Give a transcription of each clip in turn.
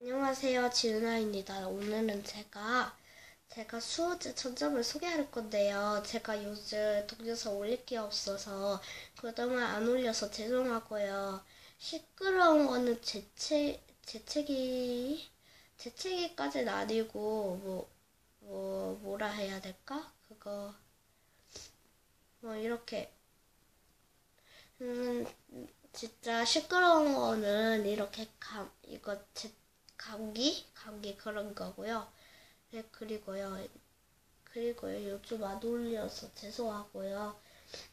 안녕하세요, 지은아입니다. 오늘은 제가 제가 수호제 천점을 소개할 건데요. 제가 요즘 동영상 올릴 게 없어서 그동안 안 올려서 죄송하고요. 시끄러운 거는 재채 재채기 재채기까지는 아니고 뭐 뭐 뭐라 해야 될까? 그거 뭐 이렇게 음 진짜 시끄러운 거는 이렇게 감 이거 제 감기 감기 그런 거고요. 네 그리고요 그리고요 요즘 안 올려서 죄송하고요.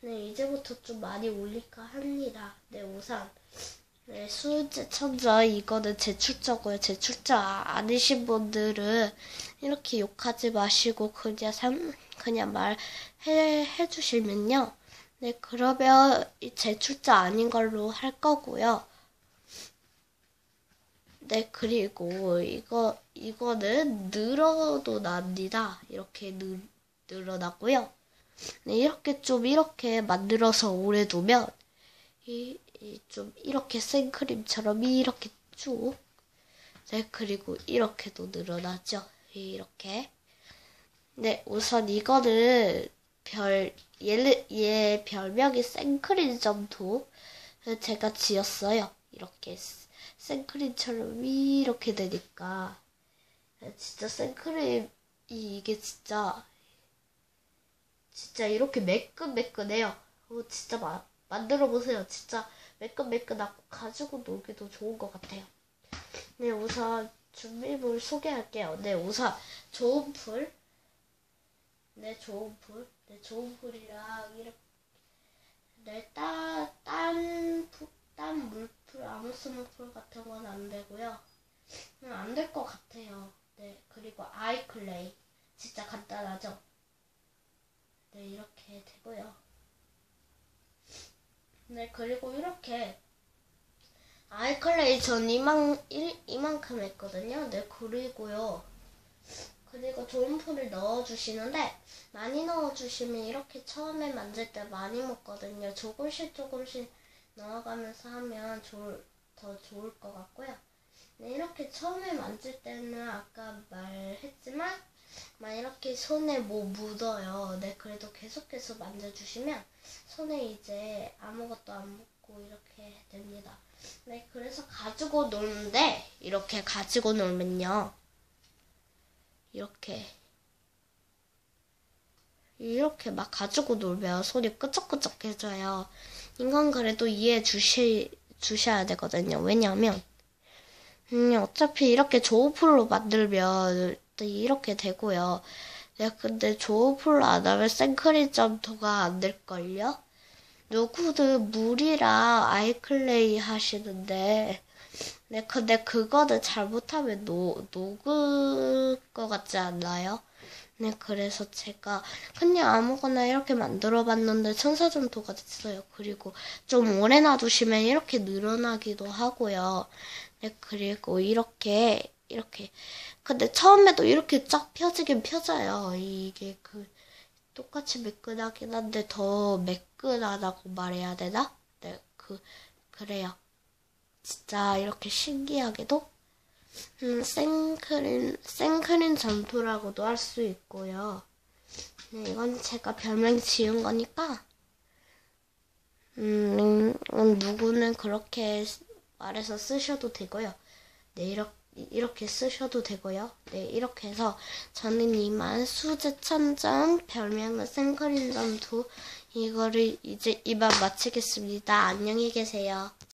네 이제부터 좀 많이 올릴까 합니다. 네 우선 네 수제 천자 이거는 제 출자고요. 제 출자 아니신 분들은 이렇게 욕하지 마시고 그냥 삼 그냥 말해 해주시면요. 네, 그러면 이 제출자 아닌 걸로 할 거고요. 네, 그리고 이거, 이거는 늘어도 납니다. 이렇게 늘, 늘어나고요. 네, 이렇게 좀 이렇게 만들어서 오래 두면, 이, 이 좀 이렇게 생크림처럼 이렇게 쭉. 네, 그리고 이렇게도 늘어나죠. 이렇게. 네, 우선 이거는 별, 얘, 얘 별명이 생크림 점도 제가 지었어요. 이렇게 생크림처럼 이렇게 되니까 진짜 생크림 이 이게 진짜 진짜 이렇게 매끈매끈해요. 어, 진짜 마, 만들어 보세요. 진짜 매끈매끈하고 가지고 놀기도 좋은 것 같아요. 네, 우선 준비물 소개할게요. 네, 우선 좋은 풀. 네, 좋은 풀. 네, 좋은 풀이랑 이렇게 네, 따, 딴, 푸, 딴물 풀, 아무 쓰는 풀 같은 건 안 되고요. 안 될 것 같아요. 네, 그리고 아이클레이. 진짜 간단하죠? 네, 이렇게 되고요. 네, 그리고 이렇게 아이클레이 전 이만, 일, 이만큼 했거든요. 네, 그리고요. 그리고 좋은 풀을 넣어주시는데 많이 넣어주시면 이렇게 처음에 만들 때 많이 먹거든요. 조금씩 조금씩 넣어가면서 하면 좋을, 더 좋을 것 같고요. 네, 이렇게 처음에 만질 때는 아까 말했지만 막 이렇게 손에 뭐 묻어요. 네, 그래도 계속해서 만져주시면 손에 이제 아무것도 안 묻고 이렇게 됩니다. 네, 그래서 가지고 놀는데 이렇게 가지고 놀면요. 이렇게 이렇게 막 가지고 놀면 손이 끄적끄적해져요. 인간 그래도 이해해 주시, 주셔야 되거든요. 왜냐하면 음, 어차피 이렇게 조우풀로 만들면 이렇게 되고요. 네, 근데 조우풀로 안 하면 생크림 점토가 안 될걸요? 누구든 물이랑 아이클레이 하시는데 네, 근데 그거는 잘못하면 노, 녹을 것 같지 않나요? 네, 그래서 제가 그냥 아무거나 이렇게 만들어 봤는데 천사점토가 됐어요. 그리고 좀 오래 놔두시면 이렇게 늘어나기도 하고요. 네, 그리고 이렇게, 이렇게. 근데 처음에도 이렇게 쫙 펴지긴 펴져요. 이게 그, 똑같이 매끈하긴 한데 더 매끈하다고 말해야 되나? 네, 그, 그래요. 진짜 이렇게 신기하게도 음, 생크림, 생크림 점토라고도 할 수 있고요. 네, 이건 제가 별명 지은 거니까, 음, 음, 누구는 그렇게 말해서 쓰셔도 되고요. 네, 이렇게, 이렇게 쓰셔도 되고요. 네, 이렇게 해서 저는 이만 수제 천점, 별명은 생크림 점토, 이거를 이제 이만 마치겠습니다. 안녕히 계세요.